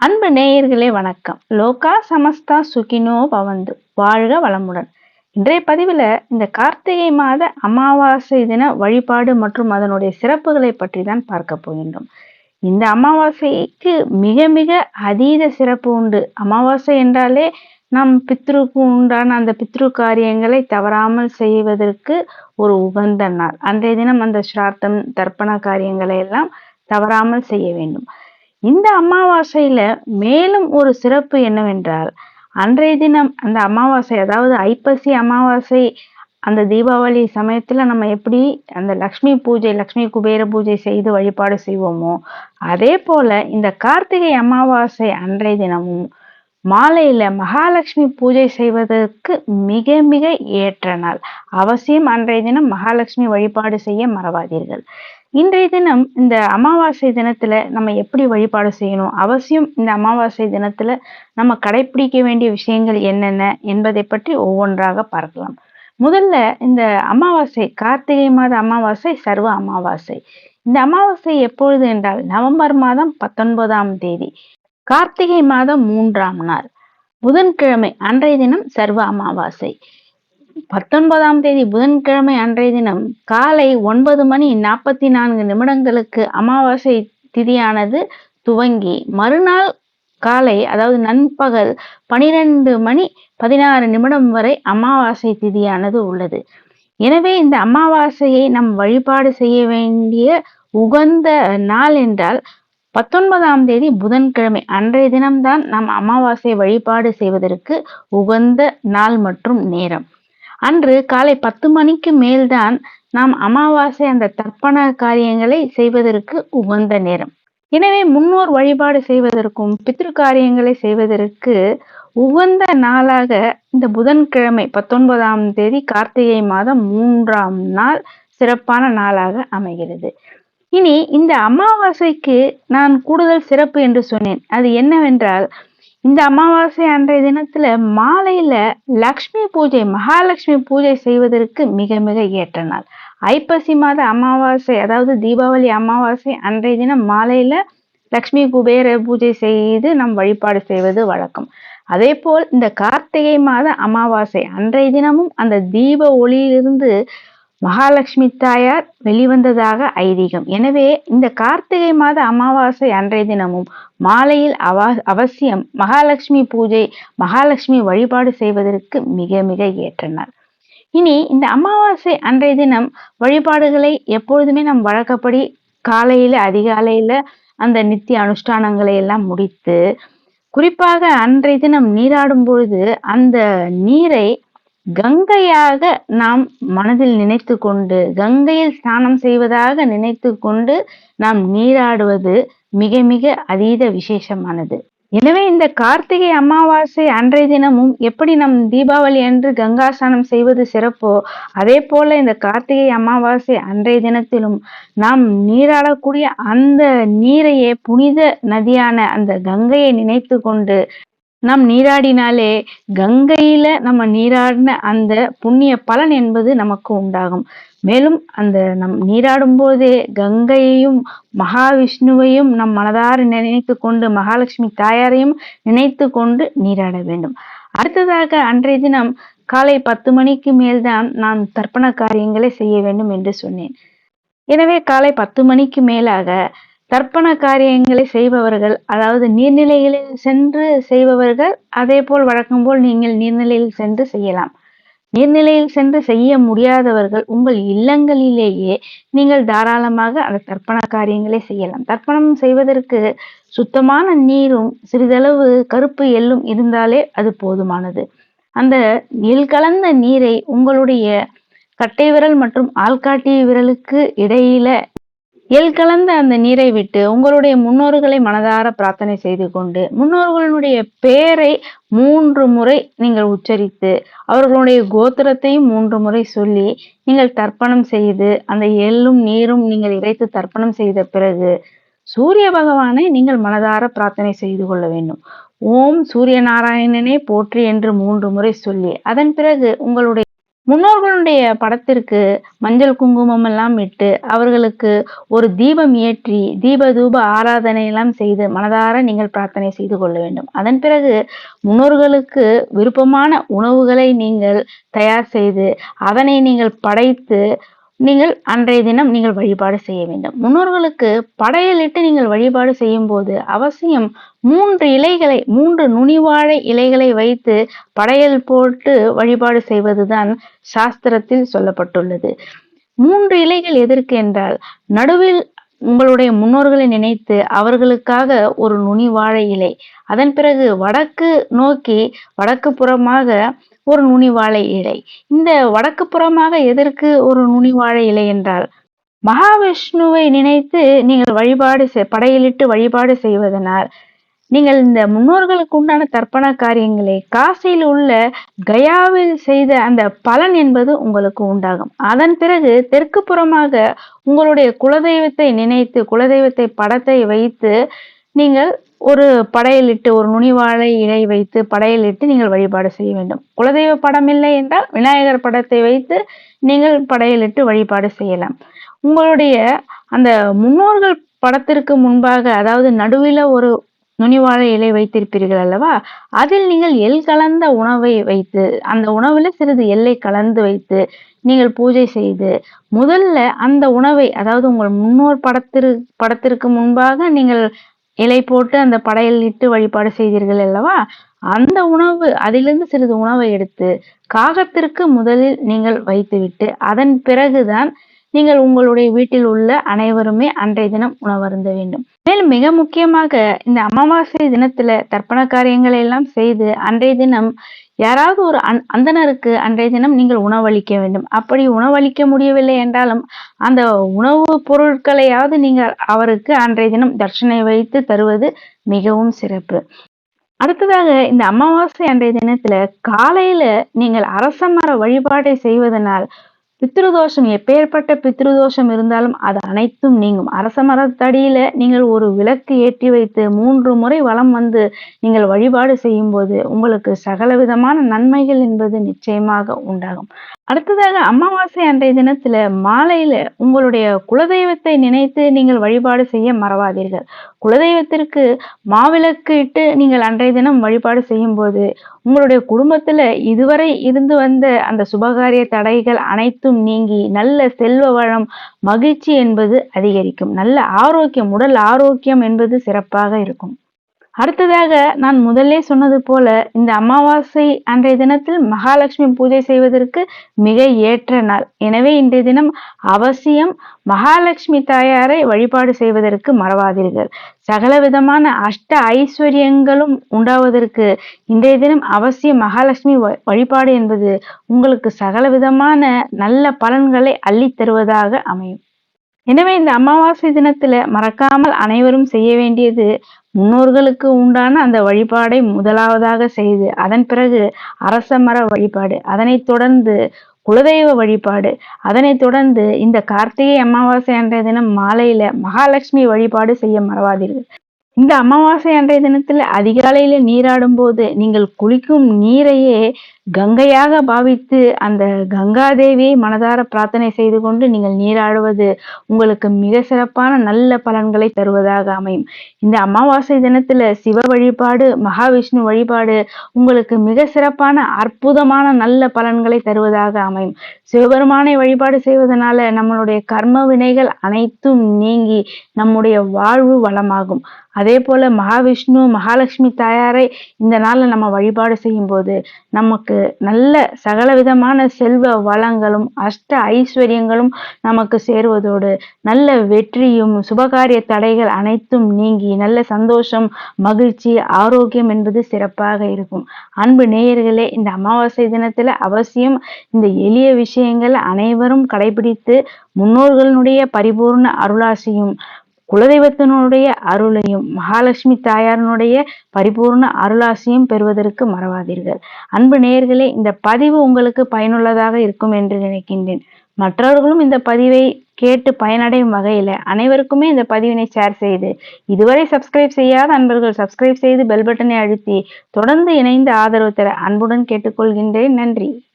அன்பு நேயர்களே வணக்கம். லோகா சமஸ்தா சுகினோ பவந்து. வாழ்க வளமுடன். இன்றைய பதிவில் இந்த கார்த்திகை மாத அமாவாசை தின வழிபாடு மற்றும் அதனுடைய சிறப்புகளை பற்றி தான் பார்க்க போகின்றோம். இந்த அமாவாசைக்கு மிக மிக அதீத சிறப்பு உண்டு. அமாவாசை என்றாலே நம் பித்ருக்கு உண்டான அந்த பித்ரு காரியங்களை தவறாமல் செய்வதற்கு ஒரு உகந்த நாள். அன்றைய தினம் அந்த ஸ்ரார்த்தம் தர்ப்பண காரியங்களை எல்லாம் தவறாமல் செய்ய வேண்டும். இந்த அமாவாசையில மேலும் ஒரு சிறப்பு என்னவென்றால் அன்றைய தினம் அந்த அமாவாசை அதாவது ஐப்பசி அமாவாசை அந்த தீபாவளி சமயத்துல நம்ம எப்படி அந்த லக்ஷ்மி பூஜை லக்ஷ்மி குபேர பூஜை செய்து வழிபாடு செய்வோமோ அதே போல இந்த கார்த்திகை அமாவாசை அன்றைய தினமும் மாலையில மகாலட்சுமி பூஜை செய்வதற்கு மிக மிக ஏற்ற நாள். அவசியம் அன்றைய தினம் மகாலட்சுமி வழிபாடு செய்ய மறவாதீர்கள். இன்றைய தினம் இந்த அமாவாசை தினத்துல நம்ம எப்படி வழிபாடு செய்யணும்? அவசியம் இந்த அமாவாசை தினத்துல நம்ம கடைபிடிக்க வேண்டிய விஷயங்கள் என்னென்ன என்பதை பற்றி ஒவ்வொன்றாக பார்க்கலாம். முதல்ல இந்த அமாவாசை கார்த்திகை மாத அமாவாசை சர்வ அமாவாசை. இந்த அமாவாசை எப்பொழுது என்றால் நவம்பர் மாதம் பத்தொன்பதாம் தேதி. கார்த்திகை மாதம் மூன்றாம் நாள். புதன்கிழமை அன்றைய தினம் சர்வ அமாவாசை. பத்தொன்பதாம் தேதி புதன்கிழமை அன்றைய தினம் காலை ஒன்பது மணி நாற்பத்தி நான்கு நிமிடங்களுக்கு அமாவாசை திதியானது துவங்கி மறுநாள் காலை அதாவது நண்பகல் பனிரெண்டு மணி பதினாறு நிமிடம் வரை அமாவாசை திதியானது உள்ளது. எனவே இந்த அமாவாசையை நம் வழிபாடு செய்ய வேண்டிய உகந்த நாள் என்றால் பத்தொன்பதாம் தேதி புதன்கிழமை அன்றைய தினம்தான் நாம் அமாவாசை வழிபாடு செய்வதற்கு உகந்த நாள் மற்றும் நேரம். அன்று காலை பத்து மணிக்கு மேல்தான் நாம் அமாவாசை அந்த தர்ப்பண காரியங்களை செய்வதற்கு உகந்த நேரம். எனவே முன்னோர் வழிபாடு செய்வதற்கும் பித்ரு காரியங்களை செய்வதற்கு உகந்த நாளாக இந்த புதன்கிழமை பத்தொன்பதாம் தேதி கார்த்திகை மாதம் மூன்றாம் நாள் சிறப்பான நாளாக அமைகிறது. இனி இந்த அமாவாசைக்கு நான் கூடுதல் சிறப்பு என்று சொன்னேன். அது என்னவென்றால் இந்த அமாவாசை அன்றைய தினத்துல மாலையில லக்ஷ்மி பூஜை மகாலட்சுமி பூஜை செய்வதற்கு மிக மிக ஏற்ற நாள். ஐப்பசி மாத அமாவாசை அதாவது தீபாவளி அமாவாசை அன்றைய தினம் மாலையில லக்ஷ்மி குபேர பூஜை செய்து நம் வழிபாடு செய்வது வழக்கம். அதே போல் இந்த கார்த்திகை மாத அமாவாசை அன்றைய தினமும் அந்த தீப ஒளியிலிருந்து மகாலட்சுமி தாயார் வெளிவந்ததாக ஐதீகம். எனவே இந்த கார்த்திகை மாத அமாவாசை அன்றைய தினமும் மாலையில் அவ அவசியம் மகாலட்சுமி பூஜை மகாலட்சுமி வழிபாடு செய்வதற்கு மிக மிக ஏற்ற நாள். இனி இந்த அமாவாசை அன்றைய தினம் வழிபாடுகளை எப்பொழுதுமே நம் வழக்கப்படி காலையில அதிகாலையில அந்த நித்திய அனுஷ்டானங்களை எல்லாம் முடித்து குறிப்பாக அன்றைய தினம் நீராடும் பொழுது அந்த நீரை கங்கையாக நாம் மனதில் நினைத்து கொண்டு கங்கையில் ஸ்நானம் செய்வதாக நினைத்து கொண்டு நாம் நீராடுவது மிக மிக அதீத விசேஷமானது. எனவே இந்த கார்த்திகை அமாவாசை அன்றைய தினமும் எப்படி நம் தீபாவளி அன்று கங்கா ஸ்நானம் செய்வது சிறப்போ அதே போல இந்த கார்த்திகை அமாவாசை அன்றைய தினத்திலும் நாம் நீராடக்கூடிய அந்த நீரையே புனித நதியான அந்த கங்கையை நினைத்து கொண்டு நாம் நீராடினாலே கங்கையில நம்ம நீராடின அந்த புண்ணிய பலன் என்பது நமக்கு உண்டாகும். மேலும் அந்த நம் நீராடும் போதே கங்கையையும் மகாவிஷ்ணுவையும் நம் மனதார நினைத்து கொண்டு மகாலட்சுமி தாயாரையும் நினைத்து கொண்டு நீராட வேண்டும். அடுத்ததாக அன்றைய தினம் காலை பத்து மணிக்கு மேல்தான் நான் தர்ப்பண காரியங்களை செய்ய வேண்டும் என்று சொன்னேன். எனவே காலை பத்து மணிக்கு மேலாக தர்ப்பண காரியங்களை செய்பவர்கள் அதாவது நீர்நிலைகளில் சென்று செய்பவர்கள் அதே போல் வழக்கம் போல் நீங்கள் நீர்நிலையில் சென்று செய்யலாம். நீர்நிலையில் சென்று செய்ய முடியாதவர்கள் உங்கள் இல்லங்களிலேயே நீங்கள் தாராளமாக அந்த தர்ப்பண காரியங்களை செய்யலாம். தர்ப்பணம் செய்வதற்கு சுத்தமான நீரும் சிறிதளவு கருப்பு எள்ளும் இருந்தாலே அது போதுமானது. அந்த எல் கலந்த நீரை உங்களுடைய கட்டை விரல் மற்றும் ஆள்காட்டி விரலுக்கு இடையில எல் கலந்த அந்த நீரை விட்டு உங்களுடைய முன்னோர்களை மனதார பிரார்த்தனை செய்து கொண்டு முன்னோர்களுடைய பெயரை மூன்று முறை நீங்கள் உச்சரித்து அவர்களுடைய கோத்திரத்தையும் மூன்று முறை சொல்லி நீங்கள் தர்ப்பணம் செய்து அந்த எள்ளும் நீரும் நீங்கள் இறைத்து தர்ப்பணம் செய்த பிறகு சூரிய பகவானை நீங்கள் மனதார பிரார்த்தனை செய்து கொள்ள வேண்டும். ஓம் சூரிய நாராயணனே போற்றி என்று மூன்று முறை சொல்லி அதன் பிறகு உங்களுடைய முன்னோர்களுடைய படத்திற்கு மஞ்சள் குங்குமம் எல்லாம் இட்டு அவர்களுக்கு ஒரு தீபம் ஏற்றி தீப தூப ஆராதனை எல்லாம் செய்து மனதார நீங்கள் பிரார்த்தனை செய்து கொள்ள வேண்டும். அதன் பிறகு முன்னோர்களுக்கு விருப்பமான உணவுகளை நீங்கள் தயார் செய்து அதனை நீங்கள் படைத்து நீங்கள் அன்றைய தினம் நீங்கள் வழிபாடு செய்ய வேண்டும். முன்னோர்களுக்கு படையலிட்டு நீங்கள் வழிபாடு செய்யும் போது அவசியம் மூன்று இலைகளை மூன்று நுனிவாழை இலைகளை வைத்து படையல் போட்டு வழிபாடு செய்வதுதான் சாஸ்திரத்தில் சொல்லப்பட்டுள்ளது. மூன்று இலைகள் எதற்கு என்றால் நடுவில் உங்களுடைய முன்னோர்களை நினைத்து அவர்களுக்காக ஒரு நுனி வாழை இலை அதன் பிறகு வடக்கு நோக்கி வடக்கு புறமாக ஒரு நுனி வாழை இலை. இந்த வடக்கு புறமாக எதற்கு ஒரு நுனி வாழை இலை என்றால் மகாவிஷ்ணுவை நினைத்து நீங்கள் வழிபாடு படையிலிட்டு வழிபாடு செய்வதனால் நீங்கள் இந்த முன்னோர்களுக்கு உண்டான தர்ப்பண காரியங்களை காசியில் உள்ள கயாவில் செய்த அந்த பலன் என்பது உங்களுக்கு உண்டாகும். அதன் பிறகு தெற்கு புறமாக உங்களுடைய குலதெய்வத்தை நினைத்து குலதெய்வத்தை படத்தை வைத்து நீங்கள் ஒரு படையலிட்டு ஒரு நுனிவாழை இலை வைத்து படையலிட்டு நீங்கள் வழிபாடு செய்ய வேண்டும். குலதெய்வ படம் இல்லை என்றால் விநாயகர் படத்தை வைத்து நீங்கள் படையலிட்டு வழிபாடு செய்யலாம். உங்களுடைய அந்த முன்னோர்கள் படத்திற்கு முன்பாக அதாவது நடுவில் ஒரு நுனிவாழை இலை வைத்திருப்பீர்கள் அல்லவா? அதில் நீங்கள் எல் கலந்த உணவை வைத்து அந்த உணவுல சிறிது எல்லை கலந்து வைத்து நீங்கள் பூஜை செய்து முதல்ல அந்த உணவை அதாவது உங்கள் முன்னோர் படத்திற்கு படத்திற்கு முன்பாக நீங்கள் இலை போட்டு அந்த படையல் இட்டு வழிபாடு செய்தீர்கள் அல்லவா? அந்த உணவு அதிலிருந்து சிறிது உணவை எடுத்து காகத்திற்கு முதலில் நீங்கள் வைத்துவிட்டு அதன் பிறகுதான் நீங்கள் உங்களுடைய வீட்டில் உள்ள அனைவருமே அன்றைய தினம் உணவருந்த வேண்டும். மேலும் மிக முக்கியமாக இந்த அமாவாசை தினத்துல தர்ப்பண காரியங்களை எல்லாம் செய்து அன்றைய தினம் யாராவது ஒரு அந் அந்தனருக்கு அன்றைய தினம் நீங்கள் உணவளிக்க வேண்டும். அப்படி உணவளிக்க முடியவில்லை என்றாலும் அந்த உணவு பொருட்களையாவது நீங்கள் அவருக்கு அன்றைய தினம் தர்ஷனை வைத்து தருவது மிகவும் சிறப்பு. அடுத்ததாக இந்த அமாவாசை அன்றைய தினத்துல காலையில நீங்கள் அரச மர வழிபாட்டை செய்வதனால் பித்ருதோஷம் எப்பேற்பட்ட பித்ருதோஷம் இருந்தாலும் அது அனைத்தும் நீங்கும். அரச மரத்தடியில நீங்கள் ஒரு விளக்கு ஏற்றி வைத்து மூன்று முறை வளம் வந்து நீங்கள் வழிபாடு செய்யும் போது உங்களுக்கு சகல விதமான நன்மைகள் என்பது நிச்சயமாக உண்டாகும். அடுத்ததாக அமாவாசை அன்றைய தினத்துல மாலையில உங்களுடைய குலதெய்வத்தை நினைத்து நீங்கள் வழிபாடு செய்ய மறவாதீர்கள். குலதெய்வத்திற்கு மாவிளக்கு இட்டு நீங்கள் அன்றைய தினம் வழிபாடு செய்யும் போது உங்களுடைய குடும்பத்துல இதுவரை இருந்து வந்த அந்த சுபகாரிய தடைகள் அனைத்தும் நீங்கி நல்ல செல்வ வளம் மகிழ்ச்சி என்பது அதிகரிக்கும். நல்ல ஆரோக்கியம் உடல் ஆரோக்கியம் என்பது சிறப்பாக இருக்கும். அடுத்ததாக நான் முதலே சொன்னது போல இந்த அமாவாசை அன்றைய தினத்தில் மகாலட்சுமி பூஜை செய்வதற்கு மிக ஏற்ற நாள். எனவே இன்றைய தினம் அவசியம் மகாலட்சுமி தாயாரை வழிபாடு செய்வதற்கு மறவாதீர்கள். சகல விதமான அஷ்ட ஐஸ்வர்யங்களும் உண்டாவதற்கு இன்றைய தினம் அவசியம் மகாலட்சுமி வழிபாடு என்பது உங்களுக்கு சகல விதமான நல்ல பலன்களை அள்ளி தருவதாக அமையும். எனவே இந்த அமாவாசை தினத்துல மறக்காமல் அனைவரும் செய்ய வேண்டியது முன்னோர்களுக்கு உண்டான அந்த வழிபாடை முதலாவதாக செய்து அதன் பிறகு அரச மர வழிபாடு அதனைத் தொடர்ந்து குலதெய்வ வழிபாடு அதனைத் தொடர்ந்து இந்த கார்த்திகை அமாவாசை அன்றைய தினம் மாலையில மகாலட்சுமி வழிபாடு செய்ய மறவாதீர்கள். இந்த அமாவாசை அன்றைய தினத்துல அதிகாலையில நீராடும் போது நீங்கள் குளிக்கும் நீரையே கங்கையாக பாவித்து அந்த கங்காதேவியை மனதார பிரார்த்தனை செய்து கொண்டு நீங்கள் நீராடுவது உங்களுக்கு மிக சிறப்பான நல்ல பலன்களை தருவதாக அமையும். இந்த அமாவாசை தினத்துல சிவ வழிபாடு மகாவிஷ்ணு வழிபாடு உங்களுக்கு மிக சிறப்பான அற்புதமான நல்ல பலன்களை தருவதாக அமையும். சிவபெருமானை வழிபாடு செய்வதனால நம்மளுடைய கர்ம வினைகள் அனைத்தும் நீங்கி நம்முடைய வாழ்வு வளமாகும். அதே போல மகாவிஷ்ணு மகாலட்சுமி தாயாரை இந்த நாளில் நம்ம வழிபாடு செய்யும்போது நமக்கு நல்ல சகல விதமான செல்வ வளங்களும் அஷ்ட ஐஸ்வர்யங்களும் நமக்கு சேருவதோடு நல்ல வெற்றியும் சுபகாரிய தடைகள் அனைத்தும் நீங்கி நல்ல சந்தோஷம் மகிழ்ச்சி ஆரோக்கியம் என்பது சிறப்பாக இருக்கும். அன்பு நேயர்களே இந்த அமாவாசை தினத்துல அவசியம் இந்த எளிய விஷயங்கள் அனைவரும் கடைபிடித்து முன்னோர்களுடைய பரிபூர்ண அருளாசியும் குலதெய்வத்தினுடைய அருளையும் மகாலட்சுமி தாயாரனுடைய பரிபூர்ண அருளாசியும் பெறுவதற்கு மறவாதீர்கள். அன்பு நேயர்களே இந்த பதிவு உங்களுக்கு பயனுள்ளதாக இருக்கும் என்று நினைக்கின்றேன். மற்றவர்களும் இந்த பதிவை கேட்டு பயனடையும் வகையில் அனைவருக்குமே இந்த பதிவினை ஷேர் செய்து இதுவரை சப்ஸ்கிரைப் செய்யாத அன்பர்கள் சப்ஸ்கிரைப் செய்து பெல் பட்டனை அழுத்தி தொடர்ந்து இணைந்து ஆதரவு தர அன்புடன் கேட்டுக்கொள்கின்றேன். நன்றி.